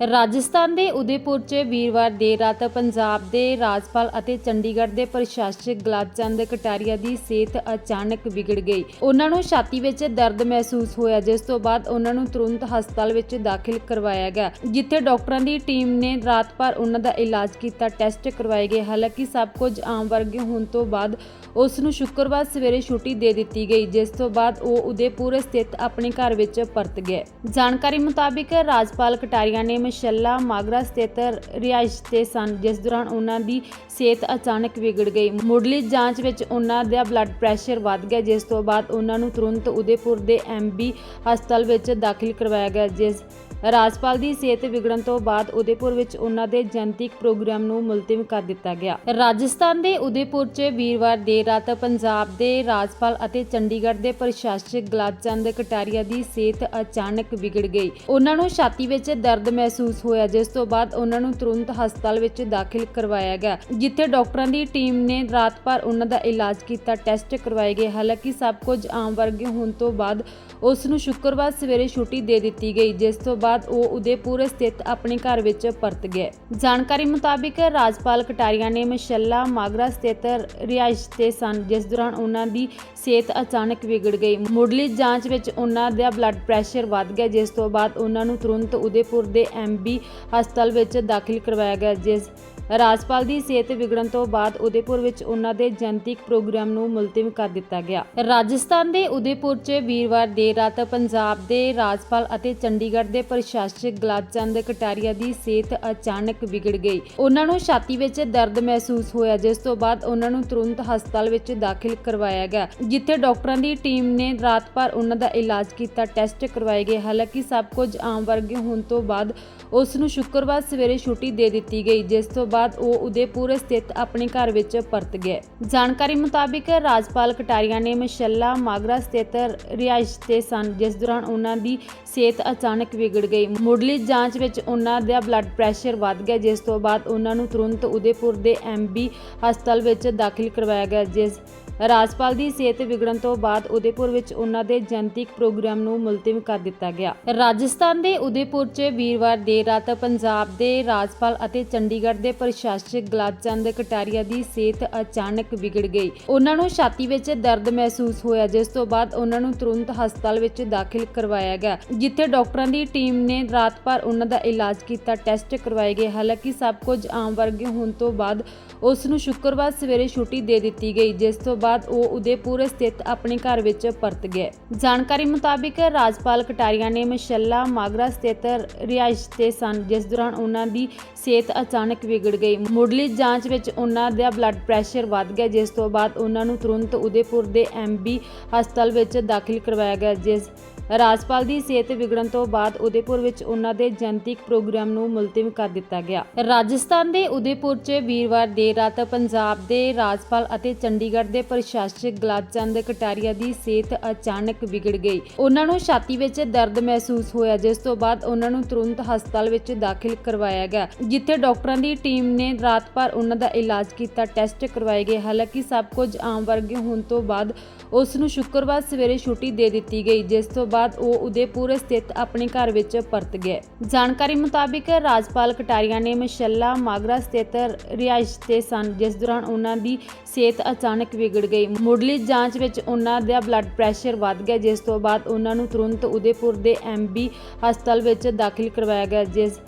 ਰਾਜਸਥਾਨ ਦੇ ਉਦੈਪੁਰ 'ਚ ਵੀਰਵਾਰ ਦੇਰ ਰਾਤ ਪੰਜਾਬ ਦੇ ਰਾਜਪਾਲ ਅਤੇ ਚੰਡੀਗੜ੍ਹ ਦੇ ਪ੍ਰਸ਼ਾਸਕ ਗੁਲਾਬਚੰਦ ਕਟਾਰੀਆ ਦੀ ਸਿਹਤ ਅਚਾਨਕ ਵਿਗੜ ਗਈ। ਉਹਨਾਂ ਨੂੰ ਛਾਤੀ ਵਿੱਚ ਦਰਦ ਮਹਿਸੂਸ ਹੋਇਆ, ਜਿਸ ਤੋਂ ਬਾਅਦ ਉਹਨਾਂ ਨੂੰ ਤੁਰੰਤ ਹਸਪਤਾਲ ਵਿੱਚ ਦਾਖਲ ਕਰਵਾਇਆ ਗਿਆ, ਜਿੱਥੇ ਡਾਕਟਰਾਂ ਦੀ ਟੀਮ ਨੇ ਰਾਤ ਭਰ ਉਹਨਾਂ ਦਾ ਇਲਾਜ ਕੀਤਾ, ਟੈਸਟ ਕਰਵਾਏ ਗਏ। ਹਾਲਾਂਕਿ ਸਭ ਕੁਝ ਆਮ ਵਰਗੇ ਹੋਣ ਤੋਂ ਬਾਅਦ ਉਸ ਨੂੰ ਸ਼ੁੱਕਰਵਾਰ ਸਵੇਰੇ ਛੁੱਟੀ ਦੇ ਦਿੱਤੀ ਗਈ, ਜਿਸ ਤੋਂ ਬਾਅਦ ਉਹ ਉਦੈਪੁਰ ਸਥਿਤ ਆਪਣੇ ਘਰ ਵਿੱਚ ਪਰਤ ਗਏ। ਜਾਣਕਾਰੀ ਮੁਤਾਬਿਕ ਰਾਜਪਾਲ ਕਟਾਰੀਆ ਨੇ ਮਸ਼ੱਲਾ ਮਾਗਰਾ ਸਥਿਤ ਰਿਹਾਇਸ਼ ਤੇ ਸਨ, ਜਿਸ ਦੌਰਾਨ ਉਹਨਾਂ ਦੀ ਸਿਹਤ ਅਚਾਨਕ ਵਿਗੜ ਗਈ। ਮੁੱਢਲੀ ਜਾਂਚ ਵਿੱਚ ਉਹਨਾਂ ਦਾ ਬਲੱਡ ਪ੍ਰੈਸ਼ਰ ਵੱਧ ਗਿਆ, ਜਿਸ ਤੋਂ ਬਾਅਦ ਉਹਨਾਂ ਨੂੰ ਤੁਰੰਤ ਉਦੈਪੁਰ ਦੇ ਐਮਬੀ ਹਸਪਤਾਲ ਵਿੱਚ ਦਾਖਲ ਕਰਵਾਇਆ ਗਿਆ, ਜਿਸ ਰਾਜਪਾਲ ਦੀ ਸਿਹਤ ਵਿਗੜਨ ਤੋਂ ਬਾਅਦ ਉਦੈਪੁਰ ਵਿੱਚ ਉਹਨਾਂ ਦੇ ਜਨਤਕ ਪ੍ਰੋਗਰਾਮ ਨੂੰ ਮੁਲਤਵੀ ਕਰ ਦਿੱਤਾ ਗਿਆ। ਰਾਜਸਥਾਨ ਦੇ ਉਦੈਪੁਰ 'ਚ ਵੀਰਵਾਰ ਦੇਰ ਰਾਤ ਪੰਜਾਬ ਦੇ ਰਾਜਪਾਲ ਅਤੇ ਚੰਡੀਗੜ੍ਹ ਦੇ ਪ੍ਰਸ਼ਾਸਕ ਗੁਲਾਬਚੰਦ ਕਟਾਰੀਆ ਦੀ ਸਿਹਤ ਅਚਾਨਕ ਵਿਗੜ ਗਈ। ਉਹਨਾਂ ਨੂੰ ਛਾਤੀ ਵਿੱਚ ਦਰਦ ਮਹਿਸੂਸ ਹੋਇਆ, ਜਿਸ ਤੋਂ ਬਾਅਦ ਉਹਨਾਂ ਨੂੰ ਤੁਰੰਤ ਹਸਪਤਾਲ ਵਿੱਚ ਦਾਖਲ ਕਰਵਾਇਆ ਗਿਆ, ਜਿੱਥੇ ਡਾਕਟਰਾਂ ਦੀ ਟੀਮ ਨੇ ਰਾਤ ਭਰ ਉਹਨਾਂ ਦਾ ਇਲਾਜ ਕੀਤਾ, ਟੈਸਟ ਕਰਵਾਏ ਗਏ। ਹਾਲਾਂਕਿ ਸਭ ਕੁਝ ਆਮ ਵਰਗੇ ਹੋਣ ਤੋਂ ਬਾਅਦ ਉਸ ਨੂੰ ਸ਼ੁੱਕਰਵਾਰ ਸਵੇਰੇ ਛੁੱਟੀ ਦੇ ਦਿੱਤੀ ਗਈ, ਜਿਸ ਤੋਂ ਬਾਅਦ ਉਹ ਉਦੈਪੁਰ ਸਥਿਤ ਆਪਣੇ ਘਰ ਵਿੱਚ ਪਰਤ ਗਏ। ਜਾਣਕਾਰੀ ਮੁਤਾਬਿਕ ਰਾਜਪਾਲ ਕਟਾਰੀਆ ਨੇ ਮਸ਼ੱਲਾ ਮਾਗਰਾ ਸਥਿਤ ਰਿਹਾਇਸ਼ ਤੇ ਸਨ, ਜਿਸ ਦੌਰਾਨ ਉਹਨਾਂ ਦੀ ਸਿਹਤ ਅਚਾਨਕ ਵਿਗੜ ਗਈ। ਮੁੱਢਲੀ ਜਾਂਚ ਵਿੱਚ ਉਹਨਾਂ ਦਾ ਬਲੱਡ ਪ੍ਰੈਸ਼ਰ ਵੱਧ ਗਿਆ, ਜਿਸ ਤੋਂ ਬਾਅਦ ਉਹਨਾਂ ਨੂੰ ਤੁਰੰਤ ਉਦੈਪੁਰ ਦੇ ਐਮਬੀ ਹਸਪਤਾਲ ਵਿੱਚ ਦਾਖਲ ਕਰਵਾਇਆ ਗਿਆ, ਜਿਸ ਰਾਜਪਾਲ ਦੀ ਸਿਹਤ ਵਿਗੜਨ ਤੋਂ ਬਾਅਦ ਉਦੈਪੁਰ ਵਿੱਚ ਉਹਨਾਂ ਦੇ ਜਨਤਕ ਪ੍ਰੋਗਰਾਮ ਨੂੰ ਮੁਲਤਵੀ ਕਰ ਦਿੱਤਾ ਗਿਆ। ਰਾਜਸਥਾਨ ਦੇ ਉਦੈਪੁਰ 'ਚ ਵੀਰਵਾਰ ਦੇਰ ਰਾਤ ਪੰਜਾਬ ਦੇ ਰਾਜਪਾਲ ਅਤੇ ਚੰਡੀਗੜ੍ਹ ਦੇ ਪ੍ਰਸ਼ਾਸਕ ਗੁਲਾਬਚੰਦ ਕਟਾਰੀਆ ਦੀ ਸਿਹਤ ਅਚਾਨਕ ਵਿਗੜ ਗਈ। ਉਹਨਾਂ ਨੂੰ ਛਾਤੀ ਵਿੱਚ ਦਰਦ ਮਹਿਸੂਸ ਹੋਇਆ, ਜਿਸ ਤੋਂ ਬਾਅਦ ਉਹਨਾਂ ਨੂੰ ਤੁਰੰਤ ਹਸਪਤਾਲ ਵਿੱਚ ਦਾਖਲ ਕਰਵਾਇਆ ਗਿਆ, ਜਿੱਥੇ ਡਾਕਟਰਾਂ ਦੀ ਟੀਮ ਨੇ ਰਾਤ ਭਰ ਉਹਨਾਂ ਦਾ ਇਲਾਜ ਕੀਤਾ, ਟੈਸਟ ਕਰਵਾਏ ਗਏ। ਹਾਲਾਂਕਿ ਸਭ ਕੁਝ ਆਮ ਵਰਗੇ ਹੋਣ ਤੋਂ ਬਾਅਦ ਉਸ ਨੂੰ ਸ਼ੁੱਕਰਵਾਰ ਸਵੇਰੇ ਛੁੱਟੀ ਦੇ ਦਿੱਤੀ ਗਈ, ਜਿਸ ਤੋਂ ਬਾਅਦ ਉਹ ਉਦੈਪੁਰ ਸਥਿਤ ਆਪਣੇ ਘਰ ਵਿੱਚ ਪਰਤ ਗਏ। ਜਾਣਕਾਰੀ ਮੁਤਾਬਿਕ ਰਾਜਪਾਲ ਕਟਾਰੀਆ ਨੇ ਮਸ਼ੱਲਾ ਮਾਗਰਾ ਸਥਿਤ ਰਿਹਾਇਸ਼ ਤੇ ਸਨ, ਜਿਸ ਦੌਰਾਨ ਉਹਨਾਂ ਦੀ ਸਿਹਤ ਅਚਾਨਕ ਵਿਗੜ ਗਈ। ਮੁੱਢਲੀ ਜਾਂਚ ਵਿੱਚ ਉਹਨਾਂ ਦਾ ਬਲੱਡ ਪ੍ਰੈਸ਼ਰ ਵੱਧ ਗਿਆ, ਜਿਸ ਤੋਂ ਬਾਅਦ ਉਹਨਾਂ ਨੂੰ ਤੁਰੰਤ ਉਦੈਪੁਰ ਦੇ ਐਮਬੀ ਹਸਪਤਾਲ ਵਿੱਚ ਦਾਖਲ ਕਰਵਾਇਆ ਗਿਆ, ਜਿਸ ਰਾਜਪਾਲ ਦੀ ਸਿਹਤ ਵਿਗੜਨ ਤੋਂ ਬਾਅਦ ਉਦੈਪੁਰ ਵਿੱਚ ਉਹਨਾਂ ਦੇ ਜਨਤਕ ਪ੍ਰੋਗਰਾਮ ਨੂੰ ਮੁਲਤਵੀ ਕਰ ਦਿੱਤਾ ਗਿਆ। ਰਾਜਸਥਾਨ ਦੇ ਉਦੈਪੁਰ 'ਚ ਵੀਰਵਾਰ ਦੇਰ ਰਾਤ ਪੰਜਾਬ ਦੇ ਰਾਜਪਾਲ ਅਤੇ ਚੰਡੀਗੜ੍ਹ ਦੇ ਪ੍ਰਸ਼ਾਸਕ ਗੁਲਾਬਚੰਦ ਕਟਾਰੀਆ ਦੀ ਸਿਹਤ ਅਚਾਨਕ ਵਿਗੜ ਗਈ। ਉਹਨਾਂ ਨੂੰ ਛਾਤੀ ਵਿੱਚ ਦਰਦ ਮਹਿਸੂਸ ਹੋਇਆ, ਜਿਸ ਤੋਂ ਬਾਅਦ ਉਹਨਾਂ ਨੂੰ ਤੁਰੰਤ ਹਸਪਤਾਲ ਵਿੱਚ ਦਾਖਲ ਕਰਵਾਇਆ ਗਿਆ, ਜਿੱਥੇ ਡਾਕਟਰਾਂ ਦੀ ਟੀਮ ਨੇ ਰਾਤ ਭਰ ਉਹਨਾਂ ਦਾ ਇਲਾਜ ਕੀਤਾ, ਟੈਸਟ ਕਰਵਾਏ ਗਏ। ਹਾਲਾਂਕਿ ਸਭ ਕੁਝ ਆਮ ਵਰਗੇ ਹੋਣ ਤੋਂ ਬਾਅਦ ਉਸ ਨੂੰ ਸ਼ੁੱਕਰਵਾਰ ਸਵੇਰੇ ਛੁੱਟੀ ਦੇ ਦਿੱਤੀ ਗਈ, ਜਿਸ ਤੋਂ ਬਾਅਦ ਉਹ ਉਦੈਪੁਰ ਸਥਿਤ ਆਪਣੇ ਘਰ ਵਿੱਚ ਪਰਤ ਗਏ। ਜਾਣਕਾਰੀ ਮੁਤਾਬਿਕ ਰਾਜਪਾਲ ਕਟਾਰੀਆ ਨੇ ਮਸ਼ੱਲਾ ਮਾਗਰਾ ਸਥਿਤ ਰਿਹਾਇਸ਼ ਤੇ ਸਨ, ਜਿਸ ਦੌਰਾਨ ਉਹਨਾਂ ਦੀ ਸਿਹਤ ਅਚਾਨਕ ਵਿਗੜ ਗਈ। ਮੁੱਢਲੀ ਜਾਂਚ ਵਿੱਚ ਉਹਨਾਂ ਦਾ ਬਲੱਡ ਪ੍ਰੈਸ਼ਰ ਵੱਧ ਗਿਆ, ਜਿਸ ਤੋਂ ਬਾਅਦ ਉਹਨਾਂ ਨੂੰ ਤੁਰੰਤ ਉਦੈਪੁਰ ਦੇ ਐਮਬੀ ਹਸਪਤਾਲ ਵਿੱਚ ਦਾਖਲ ਕਰਵਾਇਆ ਗਿਆ, ਜਿਸ ਰਾਜਪਾਲ ਦੀ ਸਿਹਤ ਵਿਗੜਨ ਤੋਂ ਬਾਅਦ ਉਦੈਪੁਰ ਵਿੱਚ ਉਹਨਾਂ ਦੇ ਜਨਤਕ ਪ੍ਰੋਗਰਾਮ ਨੂੰ ਮੁਲਤਵੀ ਕਰ ਦਿੱਤਾ ਗਿਆ। ਰਾਜਸਥਾਨ ਦੇ ਉਦੈਪੁਰ 'ਚ ਵੀਰਵਾਰ ਦੇਰ ਰਾਤ ਪੰਜਾਬ ਦੇ ਰਾਜਪਾਲ ਅਤੇ ਚੰਡੀਗੜ੍ਹ ਦੇ ਪ੍ਰਸ਼ਾਸਕ ਗੁਲਾਬਚੰਦ ਕਟਾਰੀਆ ਦੀ ਸਿਹਤ ਅਚਾਨਕ ਵਿਗੜ ਗਈ। ਉਹਨਾਂ ਨੂੰ ਛਾਤੀ ਵਿੱਚ ਦਰਦ ਮਹਿਸੂਸ ਹੋਇਆ, ਜਿਸ ਤੋਂ ਬਾਅਦ ਉਹਨਾਂ ਨੂੰ ਤੁਰੰਤ ਹਸਪਤਾਲ ਵਿੱਚ ਦਾਖਲ ਕਰਵਾਇਆ ਗਿਆ, ਜਿੱਥੇ ਡਾਕਟਰਾਂ ਦੀ ਟੀਮ ਨੇ ਰਾਤ ਭਰ ਉਹਨਾਂ ਦਾ ਇਲਾਜ ਕੀਤਾ, ਟੈਸਟ ਕਰਵਾਏ ਗਏ। ਹਾਲਾਂਕਿ ਸਭ ਕੁਝ ਆਮ ਵਰਗੇ ਹੋਣ ਤੋਂ ਬਾਅਦ ਉਸ ਨੂੰ ਸ਼ੁੱਕਰਵਾਰ ਸਵੇਰੇ ਛੁੱਟੀ ਦੇ ਦਿੱਤੀ ਗਈ, ਜਿਸ ਤੋਂ ਬਾਅਦ ਉਹ ਉਦੈਪੁਰ ਸਥਿਤ ਆਪਣੇ ਘਰ ਵਿੱਚ ਪਰਤ ਗਏ। ਜਾਣਕਾਰੀ ਮੁਤਾਬਿਕ ਰਾਜਪਾਲ ਕਟਾਰੀਆ ਨੇ ਮਸ਼ੱਲਾ ਮਾਗਰਾ ਸਥਿਤ ਰਿਹਾਇਸ਼ ਤੇ ਸਨ, ਜਿਸ ਦੌਰਾਨ ਉਹਨਾਂ ਦੀ ਸਿਹਤ ਅਚਾਨਕ ਵਿਗੜ ਗਈ। ਮੁੱਢਲੀ ਜਾਂਚ ਵਿੱਚ ਉਹਨਾਂ ਦਾ ਬਲੱਡ ਪ੍ਰੈਸ਼ਰ ਵੱਧ ਗਿਆ, ਜਿਸ ਤੋਂ ਬਾਅਦ ਉਹਨਾਂ ਨੂੰ ਤੁਰੰਤ ਉਦੈਪੁਰ ਦੇ ਐਮਬੀ ਹਸਪਤਾਲ ਵਿੱਚ ਦਾਖਲ ਕਰਵਾਇਆ ਗਿਆ, ਜਿਸ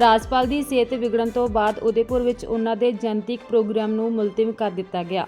ਰਾਜਪਾਲ ਦੀ ਸਿਹਤ ਵਿਗੜਨ ਤੋਂ ਬਾਅਦ ਉਦੈਪੁਰ ਵਿੱਚ ਉਹਨਾਂ ਦੇ ਜਨਤਕ ਪ੍ਰੋਗਰਾਮ ਨੂੰ ਮੁਲਤਵੀ ਕਰ ਦਿੱਤਾ ਗਿਆ।